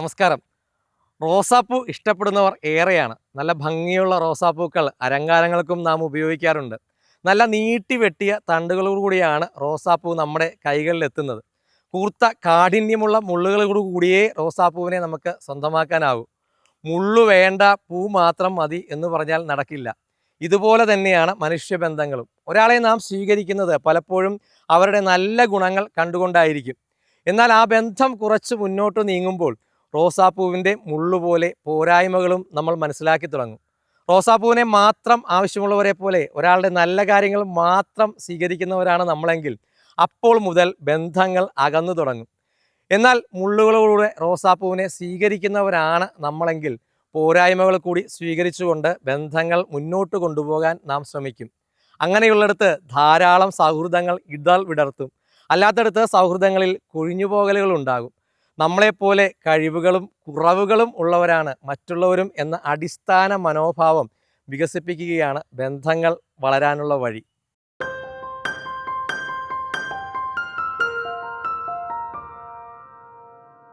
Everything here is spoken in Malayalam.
നമസ്കാരം. റോസാപ്പൂ ഇഷ്ടപ്പെടുന്നവർ ഏറെയാണ്. നല്ല ഭംഗിയുള്ള റോസാപ്പൂക്കൾ അലങ്കാരങ്ങൾക്കും നാം ഉപയോഗിക്കാറുണ്ട്. നല്ല നീട്ടി വെട്ടിയ തണ്ടുകളോടുകൂടിയാണ് റോസാപ്പൂ നമ്മുടെ കൈകളിൽ എത്തുന്നത് കൂർത്ത കാഠിന്യമുള്ള മുള്ളുകളോട് കൂടിയേ റോസാപ്പൂവിനെ നമുക്ക് സ്വന്തമാക്കാനാവൂ. മുള്ളു വേണ്ട പൂ മാത്രം മതി എന്ന് പറഞ്ഞാൽ നടക്കില്ല. ഇതുപോലെ തന്നെയാണ് മനുഷ്യബന്ധങ്ങളും. ഒരാളെ നാം സ്വീകരിക്കുന്നത് പലപ്പോഴും അവരുടെ നല്ല ഗുണങ്ങൾ കണ്ടുകൊണ്ടായിരിക്കും. എന്നാൽ ആ ബന്ധം കുറച്ച് മുന്നോട്ട് നീങ്ങുമ്പോൾ റോസാപ്പൂവിന്റെ മുള്ളുപോലെ പോരായ്മകളും നമ്മൾ മനസ്സിലാക്കി തുടങ്ങും. റോസാപ്പൂവിനെ മാത്രം ആവശ്യമുള്ളവരെ പോലെ ഒരാളുടെ നല്ല കാര്യങ്ങൾ മാത്രം സ്വീകരിക്കുന്നവരാണ് നമ്മളെങ്കിൽ അപ്പോൾ മുതൽ ബന്ധങ്ങൾ അകന്നു തുടങ്ങും. എന്നാൽ മുള്ളുകളോടെ റോസാപ്പൂവിനെ സ്വീകരിക്കുന്നവരാണ് നമ്മളെങ്കിൽ പോരായ്മകൾ കൂടി സ്വീകരിച്ചുകൊണ്ട് ബന്ധങ്ങൾ മുന്നോട്ട് കൊണ്ടുപോകാൻ നാം ശ്രമിക്കും. അങ്ങനെയുള്ളിടത്ത് ധാരാളം സൗഹൃദങ്ങൾ ഇതൾ വിടർത്തും. അല്ലാത്തടത്ത് സൗഹൃദങ്ങളിൽ കൊഴിഞ്ഞുപോകലുകൾ ഉണ്ടാകും. നമ്മളെപ്പോലെ കഴിവുകളും കുറവുകളും ഉള്ളവരാണ് മറ്റുള്ളവരും എന്ന അടിസ്ഥാന മനോഭാവം വികസിപ്പിക്കുകയാണ് ബന്ധങ്ങൾ വളരാനുള്ള വഴി.